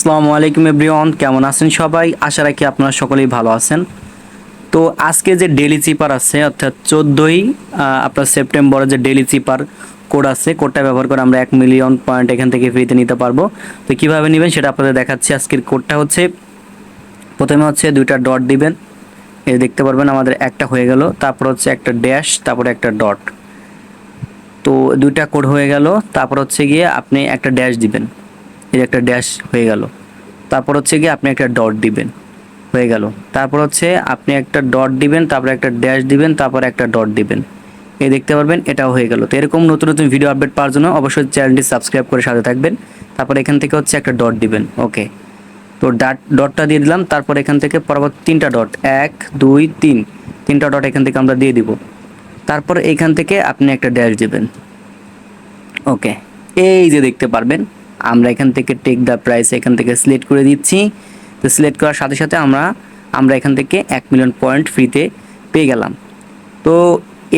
আসসালামু আলাইকুম এভরিওয়ান, কেমন আছেন সবাই? আশা রাখি আপনারা সকলেই ভালো আছেন। তো আজকে যে ডেলি চিপার আছে, অর্থাৎ চোদ্দোই আপনার সেপ্টেম্বরে যে ডেলি চিপার কোড আছে কোডটা ব্যবহার করে আমরা এক মিলিয়ন পয়েন্ট এখান থেকে ফ্রিতে নিতে পারব। তো কীভাবে নেবেন সেটা আপনাদের দেখাচ্ছি। আজকের কোডটা হচ্ছে, প্রথমে হচ্ছে দুইটা ডট দিবেন। যে দেখতে পারবেন, আমাদের একটা হয়ে গেল, তারপর হচ্ছে একটা ড্যাশ তারপরে একটা ডট তো দুইটা কোড হয়ে গেল, তারপর হচ্ছে গিয়ে আপনি একটা ড্যাশ দিবেন। যে একটা ড্যাশ হয়ে গেল। তারপর হচ্ছে গিয়ে আপনি একটা ডট দিবেন। হয়ে গেল। তারপর হচ্ছে আপনি একটা ডট দিবেন, তারপর একটা ড্যাশ দিবেন, তারপর একটা ডট দিবেন। এই দেখতে পারবেন, এটাও হয়ে গেল। তো এরকম নতুন নতুন ভিডিও আপডেট পাওয়ার জন্য অবশ্যই চ্যানেলটি সাবস্ক্রাইব করে সাথে থাকবেন। তারপর এখান থেকে হচ্ছে একটা ডট দিবেন। ওকে তো ডাট ডটটা দিয়ে দিলাম। তারপর এখান থেকে পরবর্তী তিনটা ডট এক, দুই, তিন। তিনটা ডট এখান থেকে আমরা দিয়ে দিব। তারপর এইখান থেকে আপনি একটা ড্যাশ দিবেন। ওকে এই যে দেখতে পারবেন। আমরা এখান থেকে টেক দ্য প্রাইস এখান থেকে সিলেক্ট করে দিচ্ছি। তো সিলেক্ট করার সাথে সাথে আমরা আমরা এখান থেকে এক মিলিয়ন পয়েন্ট ফ্রিতে পেয়ে গেলাম। তো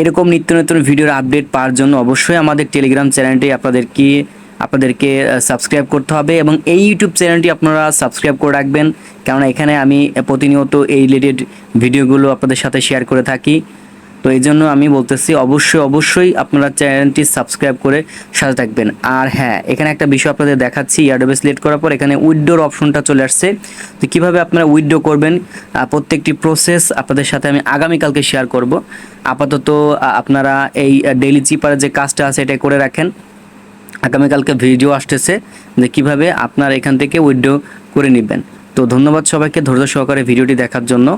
এরকম নিত্য নতুন ভিডিওর আপডেট পাওয়ার জন্য অবশ্যই আমাদের টেলিগ্রাম চ্যানেলটি আপনাদেরকে আপনাদেরকে সাবস্ক্রাইব করতে হবে এবং এই ইউটিউব চ্যানেলটি আপনারা সাবস্ক্রাইব করে রাখবেন। কেননা এখানে আমি প্রতিনিয়ত এই রিলেটেড ভিডিওগুলো আপনাদের সাথে শেয়ার করে থাকি। তো এই জন্য আমি বলতেছি অবশ্যই অবশ্যই আপনারা চ্যানেলটি সাবস্ক্রাইব করে সাথে থাকবেন। আর হ্যাঁ এখানে একটা বিষয় আপনাদের দেখাচ্ছি ইয়ারডোবে সিলেক্ট করার পর এখানে উইডোর অপশনটা চলে আসছে। তো কীভাবে আপনারা উইডো করবেন প্রত্যেকটি প্রসেস আপনাদের সাথে আমি আগামীকালকে শেয়ার করব। আপাতত আপনারা এই ডেইলি চিপারের যে কাজটা আছে এটা করে রাখেন। আগামীকালকে ভিডিও আসতেছে যে কীভাবে আপনার এখান থেকে উইড্রো করে নেবেন। তো ধন্যবাদ সবাইকে ধৈর্য সহকারে ভিডিওটি দেখার জন্য।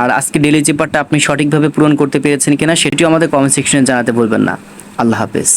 আর আজকে ডেলি জিপারটা আপনি সঠিকভাবে পূরণ করতে পেরেছেন কিনা, সেটিও আমাদের কমেন্ট সেকশনে জানাতে ভুলবেন না। আল্লাহ হাফেজ।